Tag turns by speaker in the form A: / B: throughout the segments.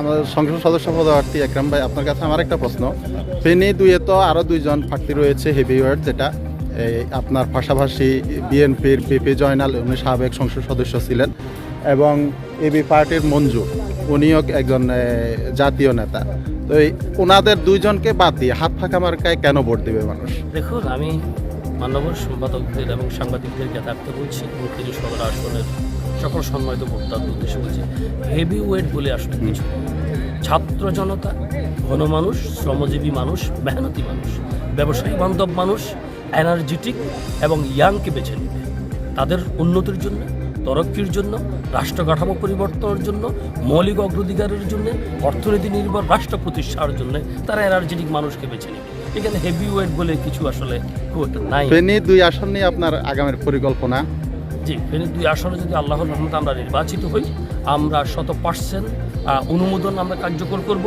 A: আমাদের সংসদ সদস্য পদপ্রার্থী একরাম ভাই, আপনার কাছে আমার একটা প্রশ্ন। ফেনী দুইয়ে তো আরও দুইজন প্রার্থী রয়েছে হেভিওয়েট যেটা। এই আপনার পাশাপাশি বিএনপির বিপি জয়নাল, উনি সাবেক সংসদ সদস্য ছিলেন। এবং এবি পার্টির মঞ্জু, উনিও একজন জাতীয় নেতা। তো এই ওনাদের দুইজনকে বাদ দিয়ে হাত ফাঁকা মার্কায় কেন ভোট দিবে মানুষ?
B: দেখুন, আমি মান্যবর সম্পাদকদের এবং সাংবাদিকদের জ্ঞাতার্থে বলছি উনত্রিশ সদর আসনের সকল সম্মানিত ভোক্তার উদ্দেশ্যে বলছি হেভি ওয়েট বলে আসলে কিছু ছাত্র জনতা ঘন মানুষ, শ্রমজীবী মানুষ, মেহনতি মানুষ, ব্যবসায়ী বান্ধব মানুষ এনার্জেটিক এবং ইয়াংকে বেছে নেবে। তাদের উন্নতির জন্য, তরক্কির জন্য রাষ্ট্র কাঠামো পরিবর্তনের জন্য, মৌলিক অগ্রাধিকারের জন্য, অর্থনীতি নির্ভর, রাষ্ট্র প্রতিষ্ঠার জন্য তারা এনার্জেটিক মানুষকে বেছে নেবে। এখানে হেভি ওয়েট বলে কিছু আসলে খুব নাই।
A: দুই আসন নিয়ে আপনার আগামের পরিকল্পনা?
B: জি ফেনী দুই আসনে যদি আল্লাহর রহমতে আমরা নির্বাচিত হই, আমরা শত পার্সেন্ট অনুমোদন আমরা কার্যকর করব।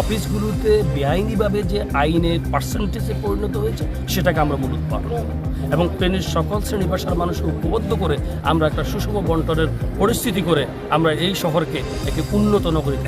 B: অফিসগুলোতে বেআইনিভাবে যে আইনের পার্সেন্টেজে পরিণত হয়েছে, সেটাকে আমরা পালন করব। এবং ফেনীর সকল শ্রেণি পেশার মানুষকে ঐক্যবদ্ধ করে আমরা একটা সুষম বন্টনের পরিস্থিতি করে আমরা এই শহরকে একটি উন্নত নগরী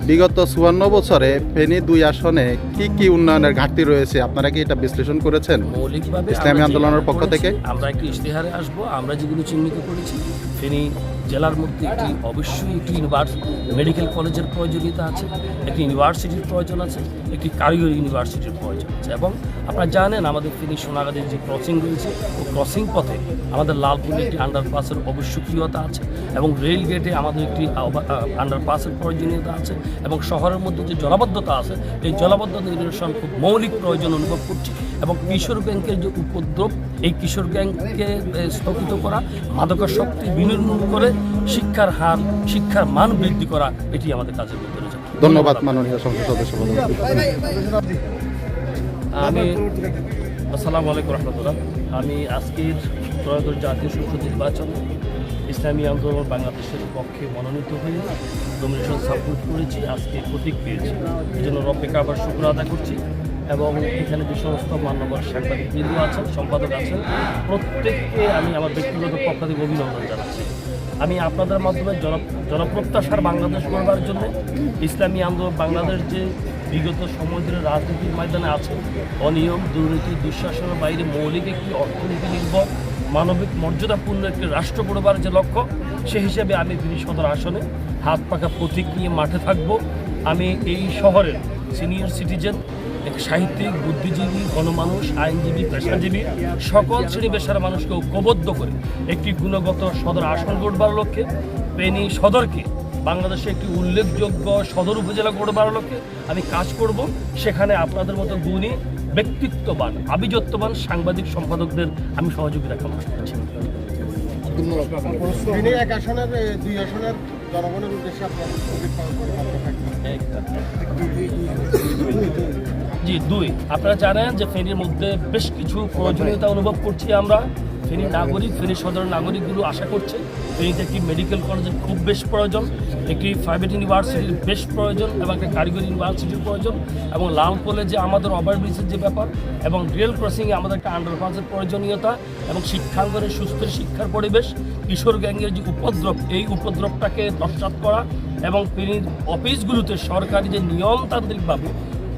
A: বিগত চুয়ান্ন বছরে ফেনী দুই আসনে কি কি উন্নয়নের ঘাটতি রয়েছে আপনারা কি এটা বিশ্লেষণ করেছেন
B: মৌলিকভাবে
A: ইসলামী আন্দোলনের পক্ষ থেকে?
B: আমরা একটি ইশতেহারে আসব আমরা যেগুলো চিহ্নিত করেছি ফেনী জেলার মধ্যে একটি অবশ্যই একটি ইউনিভার্সিটি মেডিকেল কলেজের প্রয়োজনীয়তা আছে, একটি ইউনিভার্সিটির প্রয়োজন আছে, একটি কারিগরি ইউনিভার্সিটির প্রয়োজন আছে। এবং আপনারা জানেন, আমাদের তিনি সোনাগাদের যে ক্রসিং রয়েছে, ও ক্রসিং পথে আমাদের লালপুরে একটি আন্ডারপাসের আবশ্যকীয়তা আছে এবং রেল গেটে আমাদের একটি আন্ডারপাসের প্রয়োজনীয়তা আছে এবং শহরের মধ্যে যে জলাবদ্ধতা আছে, এই জলাবদ্ধতা নিরসন খুব মৌলিক প্রয়োজন অনুভব করছি। এবং কিশোর ব্যাংকের যে উপদ্রব এই কিশোর ব্যাংককে স্থগিত করা মাদকাসক্তি বিনির্মূল করে শিক্ষার হার শিক্ষার মান বৃদ্ধি করা এটি আমাদের কাজের মধ্যে রয়েছে।
A: ধন্যবাদ মাননীয় সংসদ সদস্য
B: আমি আসসালামু আলাইকুম রহমতুল্লাহ। আমি আজকের ত্রয়োদশ জাতীয় সংসদ নির্বাচন ইসলামী আন্দোলন বাংলাদেশের পক্ষে মনোনীত হয়ে নমিনেশন সাবমিট করেছি আজকে প্রতীক পেয়েছি। এই জন্য রব্বেকে আবার শুক্র আদা করছি। এবং এখানে যে সমস্ত মান্যবর সাংবাদিক বৃন্দ আছেন, সম্পাদক আছেন, প্রত্যেককে আমি আমার ব্যক্তিগত পক্ষ থেকে অভিনন্দন জানাচ্ছি। আমি আপনাদের মাধ্যমে জন, জনপ্রত্যাশার বাংলাদেশ গড়বার জন্য ইসলামী আন্দোলন বাংলাদেশ যে বিগত সময় ধরে রাজনীতির ময়দানে আছে, অনিয়ম, দুর্নীতি, দুঃশাসনের বাইরে মৌলিক একটি অর্থনীতি নির্ভর, মানবিক মর্যাদাপূর্ণ একটি রাষ্ট্র গড়বার যে লক্ষ্য, সে হিসেবে আমি তিনি সদর আসনে হাত পাকা প্রতীক নিয়ে মাঠে থাকব। আমি এই শহরের সিনিয়র সিটিজেন এক সাহিত্যিক বুদ্ধিজীবী গণমানুষ আইনজীবী পেশাজীবী সকল শ্রেণি পেশার মানুষকে ঐক্যবদ্ধ করে একটি গুণগত সদর আসন গড়বার লক্ষ্যে পেনি সদরকে বাংলাদেশে একটি উল্লেখযোগ্য সদর উপজেলা গড়বার লক্ষ্যে আমি কাজ করব। সেখানে আপনাদের মতো গুণী ব্যক্তিত্ববান আভিজাত্যবান সাংবাদিক সম্পাদকদের আমি সহযোগিতা কামনা করছি
C: এক আসনের দুই আসনের জনগণের উদ্দেশ্যে
B: জি, দুই। আপনারা জানেন যে ফেনীর মধ্যে বেশ কিছু প্রয়োজনীয়তা অনুভব করছি আমরা। ফেনীর নাগরিক ফেনির সদর নাগরিকগুলো আশা করছে ফেনীতে একটি মেডিকেল কলেজের খুব বেশ প্রয়োজন। একটি প্রাইভেট ইউনিভার্সিটির বেশ প্রয়োজন এবং একটা কারিগরি ইউনিভার্সিটির প্রয়োজন এবং লাল যে আমাদের ওভারব্রিজের যে ব্যাপার এবং রেল ক্রসিংয়ে আমাদের একটা আন্ডারপাসের প্রয়োজনীয়তা এবং শিক্ষাঙ্গনে সুস্থ শিক্ষার পরিবেশ, কিশোর গ্যাংয়ের যে উপদ্রব, এই উপদ্রবটাকে নস্বাত করা এবং ফেনীর অফিসগুলোতে সরকারি যে নিয়মতান্ত্রিকভাবে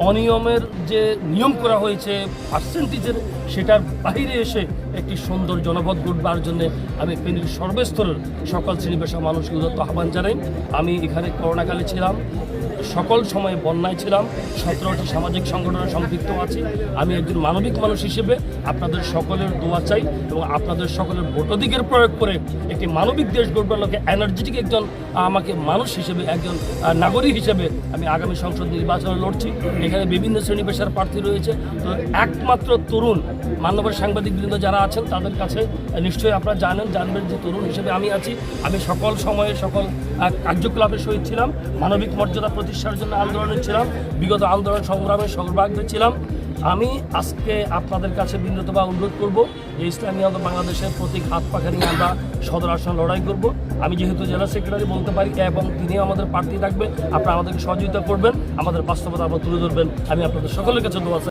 B: অনিয়মের যে নিয়ম করা হয়েছে পার্সেন্টেজের সেটার বাইরে এসে একটি সুন্দর জনপদ গড়বার জন্য আমি ফেনীর সর্বস্তরের সকল শ্রেণি পেশা মানুষকে উদত্ত আহ্বান জানাই। আমি এখানে করোনাকালে ছিলাম। সকল সময়ে বন্যায় ছিলাম, সতেরোটি সামাজিক সংগঠনে সম্পৃক্ত আছি। আমি একজন মানবিক মানুষ হিসেবে আপনাদের সকলের দোয়া চাই এবং আপনাদের সকলের ভোটাধিকার প্রয়োগ করে একটি মানবিক দেশ গড়বার লক্ষ্যে এনার্জেটিক একজন আমাকে মানুষ হিসেবে, একজন নাগরিক হিসেবে আমি আগামী সংসদ নির্বাচনে লড়ছি। এখানে বিভিন্ন শ্রেণি পেশার প্রার্থী রয়েছে। তো একমাত্র তরুণ মানবের সাংবাদিক বৃন্দ যারা আছেন, তাদের কাছে নিশ্চয়ই আপনারা জানেন, জানবেন যে তরুণ হিসেবে আমি আছি। আমি সকল সময়ে সকল কার্যকলাপের সহিত ছিলাম। মানবিক মর্যাদা প্রতিষ্ঠার জন্য আন্দোলনে ছিলাম, বিগত আন্দোলন সংগ্রামে সর্বাগ্র ছিলাম। আমি আজকে আপনাদের কাছে বিনত বা অনুরোধ করব যে ইসলামী আন্দোলন বাংলাদেশের প্রতীক হাত পাখা নিয়ে আমরা সদর আসন লড়াই করব। আমি যেহেতু জেলা সেক্রেটারি বলতে পারি, এবং তিনি আমাদের প্রার্থী থাকবেন, আপনারা আমাদেরকে সহযোগিতা করবেন, আমাদের বাস্তবতা আপনারা তুলে ধরবেন। আমি আপনাদের সকলের কাছে চাই।